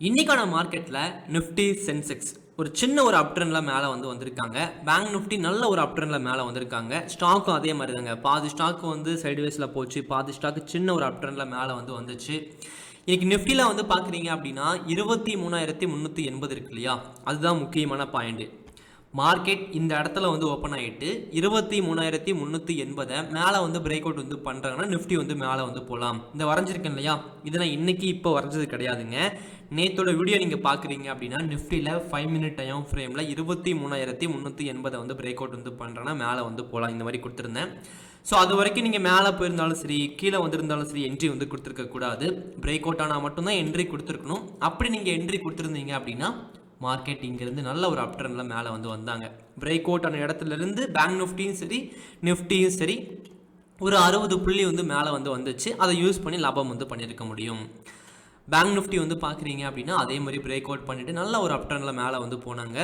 இன்றைக்கான மார்க்கெட்டில் Nifty Sensex ஒரு சின்ன ஒரு அப்ட்ரெண்டில் மேலே வந்து வந்திருக்காங்க. பேங்க் நிஃப்டி நல்ல ஒரு அப்ட்ரெண்டில் மேலே வந்திருக்காங்க. ஸ்டாக்கும் அதே மாதிரி தாங்க. பாதி ஸ்டாக்கு வந்து சைடுவேஸில் போச்சு. பாதி ஸ்டாக்கு சின்ன ஒரு அப்ட்ரெண்டில் மேலே வந்து வந்துச்சு. இன்றைக்கி நிஃப்டியில் வந்து பார்க்குறீங்க அப்படின்னா இருபத்தி மூணாயிரத்தி முந்நூற்றி எண்பது இருக்கு இல்லையா? அதுதான் முக்கியமான பாயிண்ட்டு மார்க்கெட் இந்த இடத்துல வந்து ஓப்பன் ஆகிட்டு இருபத்தி மூணாயிரத்தி முந்நூற்றி எண்பதை மேலே வந்து பிரேக் அவுட் வந்து பண்ணுறாங்கன்னா நிஃப்டி வந்து மேலே வந்து போகலாம் இந்த வரைஞ்சிருக்கேன் இல்லையா? இதை நான் இன்னைக்கு இப்போ வரைஞ்சது கிடையாதுங்க. நேத்தோட வீடியோ நீங்கள் பார்க்குறீங்க அப்படின்னா நிஃப்டியில் ஃபைவ் மினிட் டைம் ஃப்ரேமில் இருபத்தி மூணாயிரத்தி முந்நூற்றி எண்பதை வந்து பிரேக் அவுட் வந்து பண்ணுறேன்னா மேலே வந்து போகலாம் இந்த மாதிரி கொடுத்துருந்தேன். ஸோ அது வரைக்கும் நீங்கள் மேலே போயிருந்தாலும் சரி கீழே வந்திருந்தாலும் சரி என்ட்ரி வந்து கொடுத்துருக்கக்கூடாது பிரேக் அவுட் ஆனால் மட்டும்தான் என்ட்ரி கொடுத்துருக்கணும். அப்படி நீங்கள் என்ட்ரி கொடுத்துருந்தீங்க அப்படின்னா மார்க்கெட் இங்கேருந்து நல்ல ஒரு அப்ட்ரெண்டில் மேலே வந்து வந்தாங்க. பிரேக் அவுட் ஆன இடத்துலேருந்து பேங்க் நிஃப்டியும் சரி நிஃப்டியும் சரி ஒரு அறுபது புள்ளி வந்து மேலே வந்து வந்துச்சு. அதை யூஸ் பண்ணி லாபம் வந்து பண்ணியிருக்க முடியும். பேங்க் நிஃப்டி வந்து பார்க்குறீங்க அப்படின்னா அதே மாதிரி பிரேக் அவுட் பண்ணிவிட்டு நல்ல ஒரு அப்டர்னில் மேலே வந்து போனாங்க.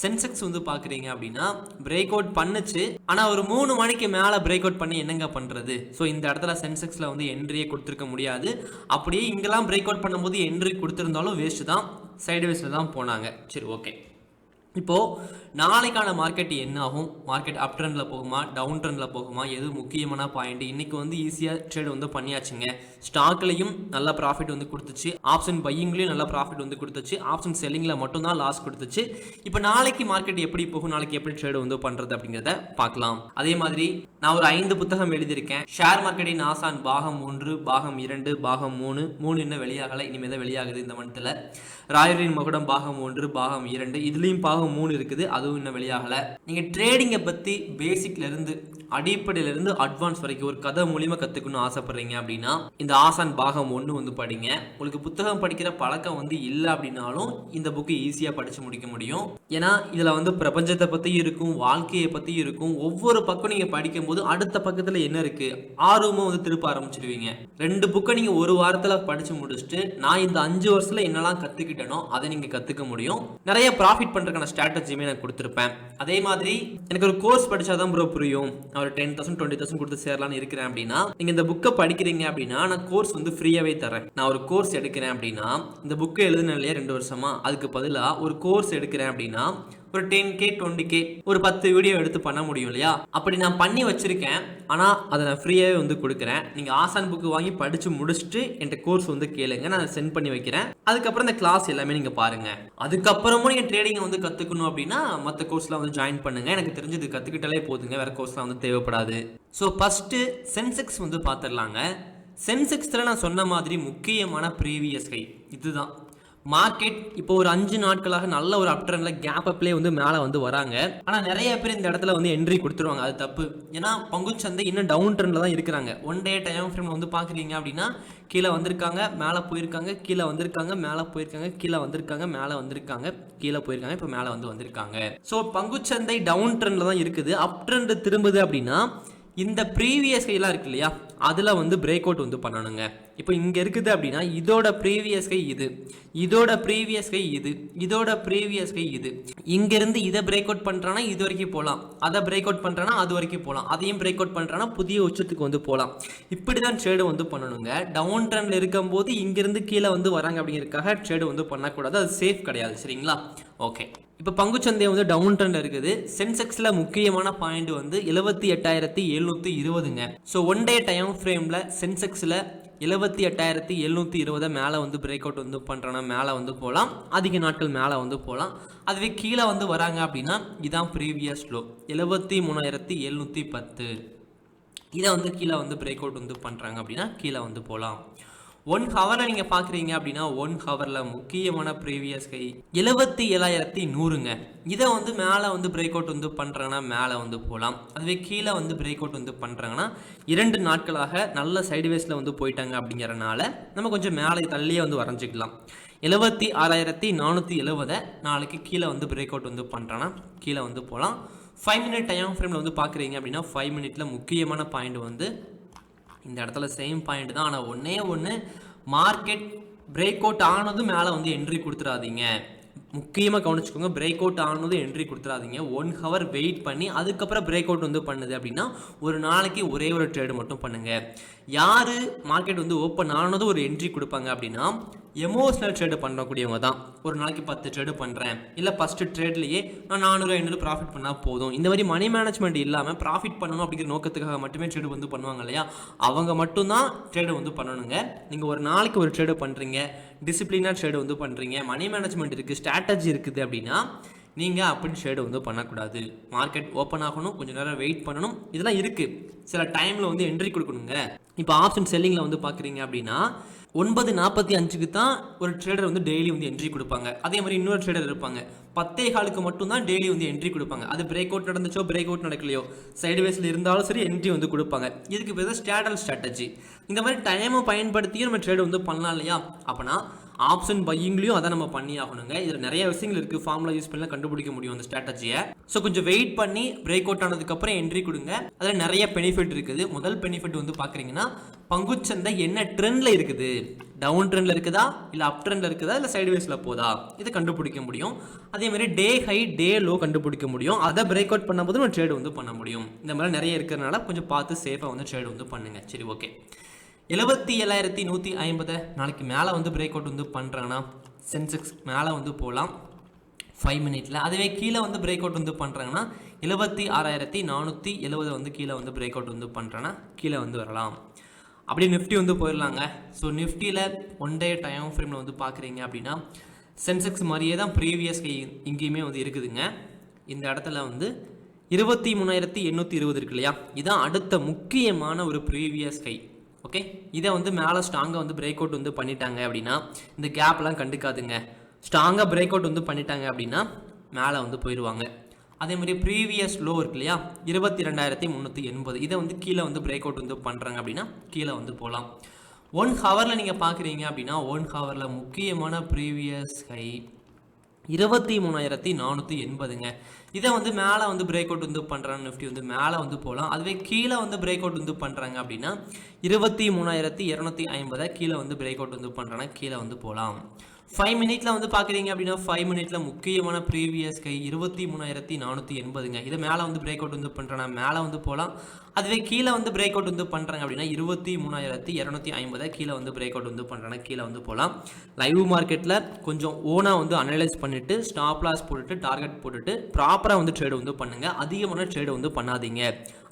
சென்செக்ஸ் வந்து பார்க்குறீங்க அப்படின்னா பிரேக் அவுட் பண்ணுச்சு. ஆனால் ஒரு மூணு மணிக்கு மேலே பிரேக் அவுட் பண்ணி என்னங்க பண்ணுறது ஸோ இந்த இடத்துல சென்செக்ஸில் வந்து என்ட்ரியே கொடுத்துருக்க முடியாது. அப்படியே இங்கெல்லாம் பிரேக் அவுட் பண்ணும்போது என்ட்ரி கொடுத்துருந்தாலும் வேஸ்ட்டு தான். சைடு சைடுவேஸில் தான் போனாங்க. சரி ஓகே இப்போது நாளைக்கான மார்க்கெட் என்ன ஆகும் மார்க்கெட் அப் ட்ரெண்டில் போகுமா? டவுன் ட்ரெண்டில் போகுமா? எது முக்கியமான பாயிண்ட் இன்றைக்கி வந்து ஈஸியாக ட்ரேட் வந்து பண்ணியாச்சுங்க. ஸ்டாக்லையும் நல்ல ப்ராஃபிட் வந்து கொடுத்துச்சு. ஆப்ஷன் பையிங்லேயும் நல்ல ப்ராஃபிட் வந்து கொடுத்துச்சு. ஆப்ஷன் செல்லிங்கில் மட்டும்தான் லாஸ் கொடுத்துச்சு. இப்போ நாளைக்கு மார்க்கெட் எப்படி போகும்? நாளைக்கு எப்படி ட்ரேட் வந்து பண்ணுறது அப்படிங்கிறத பார்க்கலாம். அதே மாதிரி நான் ஒரு ஐந்து புத்தகம் எழுதியிருக்கேன். ஷேர் மார்க்கெட்டின் ஆசான் பாகம் ஒன்று பாகம் இரண்டு பாகம் மூணு. மூணு இன்னும் வெளியாகலை. இனிமேல் தான் வெளியாகுது இந்த மந்த்தில் ராயரின் மகுடம் பாகம் ஒன்று பாகம் இரண்டு. இதுலேயும் பாகம் மூணு இருக்குது அதுவும் இன்னும் வெளியாகலை. நீங்கள் ட்ரேடிங்கை பற்றி பேசிக்லேருந்து அடிப்படையிலிருந்து அட்வான்ஸ் வரைக்கும் ஒரு கதை மூலியமாக கற்றுக்கணும்னு ஆசைப்படுறீங்க அப்படின்னா இந்த ஆசான் பாகம் ஒன்று வந்து படிங்க. உங்களுக்கு புத்தகம் படிக்கிற பழக்கம் வந்து இல்லை அப்படின்னாலும் இந்த புக்கு ஈஸியாக படித்து முடிக்க முடியும். ஏன்னா இதில் வந்து பிரபஞ்சத்தை பற்றி இருக்கும் வாழ்க்கையை பற்றி இருக்கும் ஒவ்வொரு பக்கம் நீங்கள் படிக்கும்போது அடுத்த பக்கத்தில் என்ன இருக்குது ஆர்வமாக வந்து திருப்ப ஆரம்பிச்சிடுவீங்க ரெண்டு புக்கை நீங்கள் ஒரு வாரத்தில் படித்து முடிச்சுட்டு நான் இந்த அஞ்சு வருஷத்தில் என்னெல்லாம் கற்றுக்கிட்டேனோ அதை நீங்கள் கற்றுக்க முடியும். நிறைய ப்ராஃபிட் பண்ணுறதுக்கான ஸ்ட்ராட்டஜியுமே நான் கொடுத்துருப்பேன். அதே மாதிரி எனக்கு ஒரு கோர்ஸ் படிச்சாதான் ப்ரோ புரியும். நான் ஒரு டென் தௌசண்ட் டுவெண்ட்டி தௌசண்ட் கொடுத்து சேரலாம்னு இருக்கிறேன் அப்படின்னா நீங்கள் இந்த புக்கை படிக்கிறீங்க அப்படின்னா நான் கோர்ஸ் வந்து ஃப்ரீயாகவே தரேன் நான் ஒரு கோர்ஸ் எடுக்கிறேன் அப்படின்னா இந்த புக்கை எழுதுன இல்லையா ரெண்டு வருஷமா? அதுக்கு பதிலாக ஒரு கோர்ஸ் எடுக்கிறேன் அப்படின்னா ஒரு டென் கே டுவெண்ட்டி கே ஒரு பத்து வீடியோ எடுத்து பண்ண முடியும் இல்லையா? அப்படி நான் பண்ணி வச்சிருக்கேன். ஆனால் அதை நான் ஃப்ரீயாகவே வந்து கொடுக்குறேன். நீங்கள் ஆசான் புக்கு வாங்கி படித்து முடிச்சுட்டு என்கிட்ட கோர்ஸ் வந்து கேளுங்க. நான் சென்ட் பண்ணி வைக்கிறேன். அதுக்கப்புறம் இந்த கிளாஸ் எல்லாமே நீங்கள் பாருங்கள் அதுக்கப்புறமும் நீங்கள் ட்ரேடிங்கை வந்து கற்றுக்கணும் அப்படின்னா மற்ற கோர்ஸ்லாம் வந்து ஜாயின் பண்ணுங்கள் எனக்கு தெரிஞ்சது கற்றுக்கிட்டாலே போதுங்க. வேறு கோர்ஸ்லாம் வந்து தேவைப்படாது. ஸோ ஃபஸ்ட்டு சென்செக்ஸ் வந்து பார்த்துடலாங்க சென்செக்ஸில் நான் சொன்ன மாதிரி முக்கியமான ப்ரீவியஸ் கை. இதுதான். மார்க்கெட் இப்போ ஒரு அஞ்சு நாட்களாக நல்ல ஒரு அப்ட்ரெண்டில் கேப் அப்லேயே வந்து மேலே வந்து வராங்க. ஆனால் நிறைய பேர் இந்த இடத்துல வந்து என்ட்ரி கொடுத்துருவாங்க. அது தப்பு. ஏன்னா பங்குச்சந்தை இன்னும் டவுன் ட்ரெண்டில் தான் இருக்கிறாங்க. ஒன் டே டைம் ஃப்ரேம் வந்து பார்க்குறீங்க அப்படின்னா கீழே வந்திருக்காங்க மேலே போயிருக்காங்க கீழே வந்திருக்காங்க மேலே போயிருக்காங்க கீழே வந்திருக்காங்க மேலே வந்திருக்காங்க கீழே போயிருக்காங்க இப்போ மேலே வந்து வந்திருக்காங்க. ஸோ பங்குச்சந்தை டவுன் ட்ரெண்டில் தான் இருக்குது. அப் ட்ரெண்ட் திரும்புது அப்படின்னா இந்த ப்ரீவியஸ் கையெல்லாம் இருக்கு இல்லையா? அதில் வந்து பிரேக் அவுட் வந்து பண்ணணுங்க. இப்போ இங்கே இருக்குது அப்படின்னா இதோட ப்ரீவியஸ் கை இது. இதோட ப்ரீவியஸ் கை இது. இதோட ப்ரீவியஸ் கை இது. இங்கேருந்து இதை பிரேக் அவுட் பண்ணுறானா இது வரைக்கும் போகலாம் அதை பிரேக் அவுட் பண்ணுறானா அது வரைக்கும் போகலாம் அதையும் பிரேக் அவுட் பண்ணுறான்னா புதிய உச்சத்துக்கு வந்து போகலாம் இப்படி தான் ட்ரேடு வந்து பண்ணணுங்க. டவுன் ட்ரெண்டில் இருக்கும்போது இங்கேருந்து கீழே வந்து வராங்க அப்படிங்கிறதுக்காக ட்ரேடு வந்து பண்ணக்கூடாது. அது சேஃப் கிடையாது. சரிங்களா? ஓகே இப்போ பங்குச்சந்தை வந்து டவுன் ட்ரெண்ட் இருக்குது. சென்செக்ஸில் முக்கியமான பாயிண்ட் வந்து எழுபத்தி எட்டாயிரத்தி எழுநூற்றி இருபதுங்க. ஸோ ஒன் டே டைம் ஃப்ரேமில் சென்செக்ஸில் எழுபத்தி எட்டாயிரத்தி எழுநூற்றி இருபதை மேலே வந்து பிரேக் அவுட் வந்து பண்ணுறோன்னா மேலே வந்து போகலாம் அதிக நாட்கள் மேலே வந்து போகலாம் அதுவே கீழே வந்து வராங்க அப்படின்னா இதான் ப்ரீவியஸ் லோ எழுபத்தி மூணாயிரத்தி எழுநூற்றி பத்து. இதை வந்து கீழே வந்து பிரேக் அவுட் வந்து பண்ணுறாங்க அப்படின்னா கீழே வந்து போகலாம் ஒன் ஹவரில் நீங்கள் பார்க்குறீங்க அப்படின்னா ஒன் ஹவரில் முக்கியமான ப்ரீவியஸ் கை எழுபத்தி ஏழாயிரத்தி நூறுங்க. இதை வந்து மேலே வந்து பிரேக் அவுட் வந்து பண்ணுறாங்கன்னா மேலே வந்து போகலாம் அதுவே கீழே வந்து பிரேக் அவுட் வந்து பண்ணுறாங்கன்னா இரண்டு நாட்களாக நல்ல சைடுவேஸில் வந்து போயிட்டாங்க அப்படிங்கிறனால நம்ம கொஞ்சம் மேலே தள்ளியே வந்து வரைஞ்சிக்கலாம். எழுபத்தி ஆறாயிரத்தி நானூற்றி எழுபதை நாளைக்கு கீழே வந்து பிரேக் அவுட் வந்து பண்ணுறேன்னா கீழே வந்து போகலாம் ஃபைவ் மினிட் டைம் ஃப்ரேமில் வந்து பார்க்குறீங்க அப்படின்னா ஃபைவ் மினிட்டில் முக்கியமான பாயிண்ட் வந்து இந்த இடத்துல சேம் பாயிண்ட் தான். ஆனால் ஒன்றே ஒன்று மார்க்கெட் பிரேக் அவுட் ஆனதும் மேலே வந்து என்ட்ரி கொடுத்துடாதீங்க முக்கியமாக கவனிச்சுக்கோங்க பிரேக் அவுட் ஆனதும் என்ட்ரி கொடுத்துடாதீங்க ஒன் ஹவர் வெயிட் பண்ணி அதுக்கப்புறம் பிரேக் அவுட் வந்து பண்ணுது அப்படின்னா ஒரு நாளைக்கு ஒரே ஒரு ட்ரேடு மட்டும் பண்ணுங்கள் யார் மார்க்கெட் வந்து ஓப்பன் ஆனதும் ஒரு என்ட்ரி கொடுப்பாங்க அப்படின்னா எமோஷ்னல் ட்ரேடு பண்ணக்கூடியவங்க தான். ஒரு நாளைக்கு பத்து ட்ரேடு பண்ணுறேன் இல்லை ஃபஸ்ட்டு ட்ரேட்லேயே நான் நானூறு ஐநூறு ப்ராஃபிட் பண்ணால் போதும். இந்த மாதிரி மணி மேனேஜ்மெண்ட் இல்லாமல் ப்ராஃபிட் பண்ணணும் அப்படிங்கிற நோக்கத்துக்காக மட்டுமே ட்ரேடு வந்து பண்ணுவாங்க இல்லையா? அவங்க மட்டும்தான் ட்ரேடு வந்து பண்ணணுங்க. நீங்கள் ஒரு நாளைக்கு ஒரு ட்ரேடு பண்ணுறீங்க டிசிப்ளினாக ட்ரேடு வந்து பண்ணுறீங்க மணி மேனேஜ்மெண்ட் இருக்குது ஸ்ட்ராட்டஜி இருக்குது அப்படின்னா நீங்கள் அப்படி ஷேடு வந்து பண்ணக்கூடாது. மார்க்கெட் ஓப்பன் ஆகணும் கொஞ்சம் நேரம் வெயிட் பண்ணணும். இதெல்லாம் இருக்குது சில டைமில் வந்து என்ட்ரி கொடுக்கணுங்க. இப்போ ஆப்ஷன் செல்லிங்கில் வந்து பார்க்குறீங்க அப்படின்னா ஒன்பது நாற்பத்தி அஞ்சுக்கு தான் ஒரு ட்ரேடர் வந்து டெய்லி வந்து என்ட்ரி கொடுப்பாங்க. அதே மாதிரி இன்னொரு ட்ரேடர் இருப்பாங்க. பத்தே காலுக்கு மட்டும் தான் டெய்லி வந்து என்ட்ரி கொடுப்பாங்க. அது பிரேக் அவுட் நடந்துச்சோ பிரேக் அவுட் நடக்கலையோ சைடு வேஸில் இருந்தாலும் சரி என்ட்ரி வந்து கொடுப்பாங்க. இதுக்கு பேர் ஸ்டேடல் ஸ்ட்ராட்டஜி இந்த மாதிரி டைமை பயன்படுத்தியும் நம்ம ட்ரேட் வந்து பண்ணலாம் இல்லையா? அப்போனா ஆப்ஷன் பையிங்லையும் அதை நம்ம பண்ணி ஆகணுங்க இதில் நிறைய விஷயங்கள் இருக்குது ஃபார்முலா யூஸ் பண்ணலாம் கண்டுபிடிக்க முடியும் அந்த ஸ்ட்ராட்டஜியை ஸோ கொஞ்சம் வெயிட் பண்ணி பிரேக் அவுட் ஆனதுக்கப்புறம் என்ட்ரி கொடுங்க. அதில் நிறைய பெனிஃபிட் இருக்குது. முதல் பெனிஃபிட் வந்து பார்க்குறீங்கன்னா பங்குச்சந்தை என்ன ட்ரெண்டில் இருக்குது? டவுன் ட்ரெண்டில் இருக்குதா? இல்லை அப் ட்ரெண்டில் இருக்குதா? இல்லை சைடுவேஸில் போதா? இதை கண்டுபிடிக்க முடியும். அதே மாதிரி டே ஹை டே லோ கண்டுபிடிக்க முடியும். அதை பிரேக் அவுட் பண்ணும்போது நம்ம ட்ரேடு வந்து பண்ண முடியும். இந்த மாதிரி நிறைய இருக்கிறதுனால கொஞ்சம் பார்த்து சேஃபாக வந்து ட்ரேடு வந்து பண்ணுங்க. சரி ஓகே எழுபத்தி ஏழாயிரத்தி நூற்றி ஐம்பதை நாளைக்கு மேலே வந்து பிரேக் அவுட் வந்து பண்ணுறாங்கன்னா சென்செக்ஸ் மேலே வந்து போகலாம் ஃபைவ் மினிட்ல அதுவே கீழே வந்து பிரேக் அவுட் வந்து பண்ணுறாங்கன்னா எழுபத்தி ஆறாயிரத்தி நானூற்றி எழுபது வந்து கீழே வந்து பிரேக் அவுட் வந்து பண்ணுறேன்னா கீழே வந்து வரலாம். அப்படியே நிஃப்டி வந்து போயிடலாங்க ஸோ நிஃப்டியில் ஒன் டே டைம் ஃப்ரேமில் வந்து பார்க்குறீங்க அப்படின்னா சென்செக்ஸ் மாதிரியே தான் ப்ரீவியஸ் இங்கேயுமே வந்து இருக்குதுங்க. இந்த இடத்துல வந்து இருபத்தி மூணாயிரத்தி எண்ணூற்றி இருபது இருக்கு இல்லையா? இதான் அடுத்த முக்கியமான ஒரு ப்ரீவியஸ் கை. ஓகே இதை வந்து மேலே ஸ்ட்ராங்காக வந்து பிரேக் அவுட் வந்து பண்ணிட்டாங்க அப்படின்னா இந்த கேப்லாம் கண்டுக்காதுங்க. ஸ்ட்ராங்காக பிரேக் அவுட் வந்து பண்ணிட்டாங்க அப்படின்னா மேலே வந்து போயிடுவாங்க. அதே மாதிரி ப்ரீவியஸ் லோ இருக்கு இல்லையா? இருபத்தி ரெண்டாயிரத்தி முந்நூற்றி எண்பது. இதை வந்து கீழே வந்து பிரேக் அவுட் வந்து பண்ணுறாங்க அப்படின்னா கீழே வந்து போகலாம் ஒன் ஹவரில் நீங்கள் பார்க்குறீங்க அப்படின்னா ஒன் ஹவரில் முக்கியமான ப்ரீவியஸ் ஹை இருபத்தி மூணாயிரத்தி நானூற்றி எண்பதுங்க. இதை வந்து மேலே வந்து பிரேக் அவுட் வந்து பண்ணுறாங்க நிஃப்டி வந்து மேலே வந்து போகலாம் அதுவே கீழே வந்து பிரேக் அவுட் வந்து பண்ணுறாங்க அப்படின்னா இருபத்தி மூணாயிரத்தி இரநூத்தி ஐம்பதை கீழே வந்து பிரேக் அவுட் வந்து பண்ணுறாங்க கீழே வந்து போகலாம் ஃபைவ் மினிட்ல வந்து பார்க்குறீங்க அப்படின்னா ஃபைவ் மினிட்ல முக்கியமான ப்ரீவியஸ் கை இருபத்தி மூணாயிரத்தி நானூற்றி எண்பதுங்க. இதை மேலே வந்து பிரேக் அவுட் வந்து பண்ணுறேன்னா மேலே வந்து போகலாம் அதுவே கீழே வந்து பிரேக் அவுட் வந்து பண்ணுறாங்க அப்படின்னா இருபத்தி மூணாயிரத்தி இரநூத்தி ஐம்பதை கீழே வந்து பிரேக் அவுட் வந்து பண்ணுறேன்னா கீழே வந்து போகலாம் லைவ் மார்க்கெட்டில் கொஞ்சம் ஓனாக வந்து அனலைஸ் பண்ணிவிட்டு ஸ்டாப் லாஸ் போட்டுட்டு டார்கெட் போட்டுட்டு ப்ராப்பராக வந்து ட்ரேடு வந்து பண்ணுங்கள் அதிகமான ட்ரேடு வந்து பண்ணாதீங்க.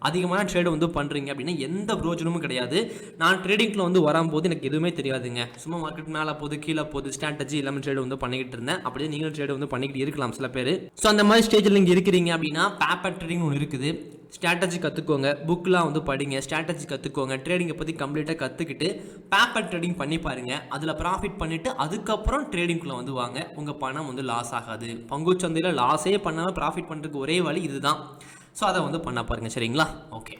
அதிகமான ட்ரேடு வந்து பண்ணுறீங்க அப்படின்னா எந்த பிரோஜனமும் கிடையாது. நான் ட்ரேடிங்கில் வந்து வரும்போது எனக்கு எதுவுமே தெரியாதுங்க. சும்மா மார்க்கெட் மேலே போகுது கீழே போகுது ஸ்ட்ராட்டஜி எல்லாமே ட்ரேடு வந்து பண்ணிக்கிட்டு இருந்தேன். அப்படியே நீங்களும் ட்ரேடு வந்து பண்ணிக்கிட்டு இருக்கலாம் சில பேர். ஸோ அந்த மாதிரி ஸ்டேஜில் நீங்கள் இருக்கிறீங்க அப்படின்னா பேப்பர் ட்ரேடிங் ஒன்று இருக்குது. ஸ்ட்ராட்டஜி கற்றுக்கோங்க புக்கெலாம் வந்து படிங்க. ஸ்ட்ராட்டஜி கற்றுக்கோங்க ட்ரேடிங்கை பற்றி கம்ப்ளீட்டாக கற்றுக்கிட்டு பேப்பர் ட்ரேடிங் பண்ணி பாருங்கள் அதில் ப்ராஃபிட் பண்ணிவிட்டு அதுக்கப்புறம் ட்ரேடிங்குள்ளே வந்து வாங்க. உங்கள் பணம் வந்து லாஸ் ஆகாது. பங்குச்சந்தையில் லாஸே பண்ணாமல் ப்ராஃபிட் பண்ணுறதுக்கு ஒரே வழி இதுதான். ஸோ அதை வந்து பண்ண பாருங்கள் சரிங்களா? ஓகே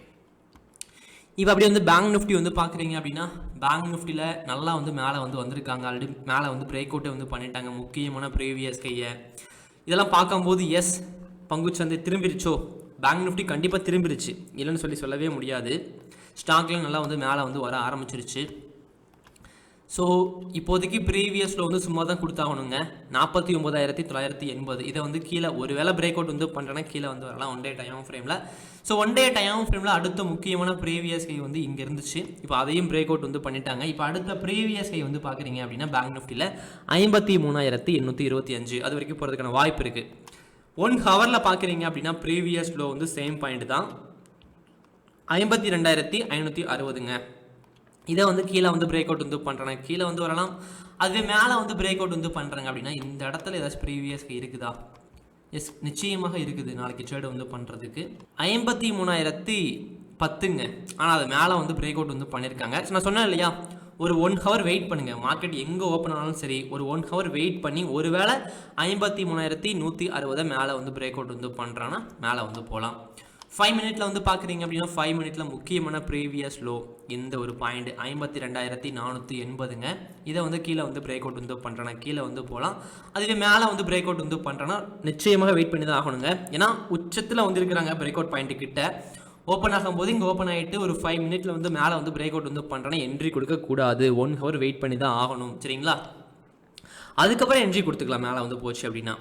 இப்போ அப்படி வந்து பேங்க் நிஃப்டி வந்து பார்க்குறீங்க அப்படின்னா பேங்க் நிஃப்டியில் நல்லா வந்து மேலே வந்து வந்திருக்காங்க. ஆல்ரெடி மேலே வந்து பிரேக் அவுட்டை வந்து பண்ணிட்டாங்க. முக்கியமான ப்ரீவியஸ் கையை. இதெல்லாம் பார்க்கும்போது எஸ் பங்குச்சந்தை திரும்பிருச்சோ? பேங்க் நிஃப்டி கண்டிப்பாக திரும்பிருச்சு. இல்லைன்னு சொல்லி சொல்லவே முடியாது. ஸ்டாக்லாம் நல்லா வந்து மேலே வந்து வர ஆரம்பிச்சிருச்சு. ஸோ இப்போதைக்கு ப்ரீவியஸில் வந்து சும்மா தான் கொடுத்தாகணுங்க. நாற்பத்தி ஒம்பதாயிரத்தி தொள்ளாயிரத்தி எண்பது. இதை வந்து கீழே ஒரு வேளை பிரேக் அவுட் வந்து பண்ணுறேன்னா கீழே வந்து வரலாம் ஒன் டே டைம் ஃப்ரேமில் ஸோ ஒன் டே டைம் ஃப்ரேமில் அடுத்த முக்கியமான ப்ரீவியஸ் கை வந்து இங்கே இருந்துச்சு. இப்போ அதையும் பிரேக் அவுட் வந்து பண்ணிட்டாங்க. இப்போ அடுத்த ப்ரீவியஸ் கை வந்து பார்க்குறீங்க அப்படின்னா பேங்க் நிஃப்டியில் ஐம்பத்தி மூணாயிரத்தி எண்ணூற்றி இருபத்தி அஞ்சு. அது வரைக்கும் போகிறதுக்கான வாய்ப்பு இருக்குது ஒன் ஹவரில் பார்க்குறீங்க அப்படின்னா ப்ரீவியஸ் லோ வந்து சேம் பாயிண்ட் தான். ஐம்பத்தி ரெண்டாயிரத்தி ஐநூற்றி அறுபதுங்க. இதை வந்து கீழே வந்து பிரேக் அவுட் வந்து பண்ணுறேன் கீழே வந்து வரலாம். அதுவே மேலே வந்து பிரேக் அவுட் வந்து பண்ணுறாங்க அப்படின்னா இந்த இடத்துல ஏதாச்சும் ப்ரீவியஸ் இருக்குதா? எஸ் நிச்சயமாக இருக்குது. நாளைக்கு ட்ரேடு வந்து பண்ணுறதுக்கு ஐம்பத்தி மூணாயிரத்தி பத்துங்க. ஆனால் அது மேலே வந்து பிரேக் அவுட் வந்து பண்ணியிருக்காங்க நான் சொன்னேன் இல்லையா? ஒரு ஒன் ஹவர் வெயிட் பண்ணுங்கள் மார்க்கெட் எங்கே ஓப்பன் ஆனாலும் சரி ஒரு ஒன் ஹவர் வெயிட் பண்ணி ஒருவேளை ஐம்பத்தி மூணாயிரத்தி நூற்றி அறுபதை மேலே வந்து பிரேக் அவுட் வந்து பண்ணுறான்னா மேலே வந்து போகலாம். ஃபைவ் மினிட்ல வந்து பார்க்குறீங்க அப்படின்னா ஃபைவ் மினிட்ல முக்கியமான ப்ரீவியஸ் லோ இந்த ஒரு பாயிண்ட் ஐம்பத்தி ரெண்டாயிரத்தி நானூற்றி எண்பதுங்க. இதை வந்து கீழே வந்து பிரேக் அவுட் வந்து பண்ணுறேன்னா கீழே வந்து போகலாம். அதுவே மேலே வந்து பிரேக் அவுட் வந்து பண்ணுறேன்னா நிச்சயமாக வெயிட் பண்ணி தான் ஆகணுங்க. ஏன்னா உச்சத்தில் வந்து இருக்கிறாங்க பிரேக் அவுட் பாயிண்ட் கிட்ட. ஓப்பன் ஆகும்போது இங்கே ஓப்பன் ஆகிட்டு ஒரு ஃபைவ் மினிட்ல வந்து மேலே வந்து பிரேக் அவுட் வந்து பண்ணுறேன்னா என்ட்ரி கொடுக்கக்கூடாது ஒன் ஹவர் வெயிட் பண்ணி தான் ஆகணும். சரிங்களா? அதுக்கப்புறம் என்ட்ரி கொடுத்துக்கலாம். மேலே வந்து போச்சு அப்படின்னா.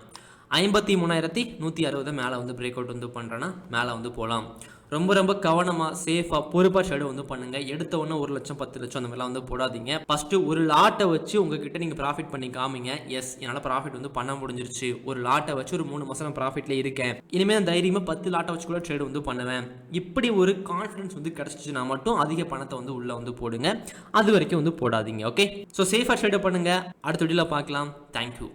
ஐம்பத்தி மூணாயிரத்தி நூற்றி அறுபது மேலே வந்து பிரேக் அவுட் வந்து பண்ணுறேன்னா மேலே வந்து போகலாம் ரொம்ப ரொம்ப கவனமாக சேஃபாக பொறுப்பாக ஷெடு வந்து பண்ணுங்கள் எடுத்த உடனே ஒரு லட்சம் பத்து லட்சம் அந்த மாதிரிலாம் வந்து போடாதீங்க. ஃபஸ்ட்டு ஒரு லாட்டை வச்சு உங்ககிட்ட நீங்கள் ப்ராஃபிட் பண்ணி காமிங்க. எஸ் என்னால் ப்ராஃபிட் வந்து பண்ண முடிஞ்சிருச்சு. ஒரு லாட்டை வச்சு ஒரு மூணு மாதம் நான் இருக்கேன். இனிமேல் அந்த தைரியமாக பத்து லாட்டை வச்சு கூட ட்ரேட் வந்து பண்ணுவேன். இப்படி ஒரு கான்ஃபிடன்ஸ் வந்து கிடச்சிச்சுன்னா மட்டும் அதிக பணத்தை வந்து உள்ளே வந்து போடுங்க. அது வரைக்கும் வந்து போடாதீங்க ஓகே ஸோ சேஃபாக ட்ரேட் பண்ணுங்கள் அடுத்த வீடியோவில் பார்க்கலாம். தேங்க்யூ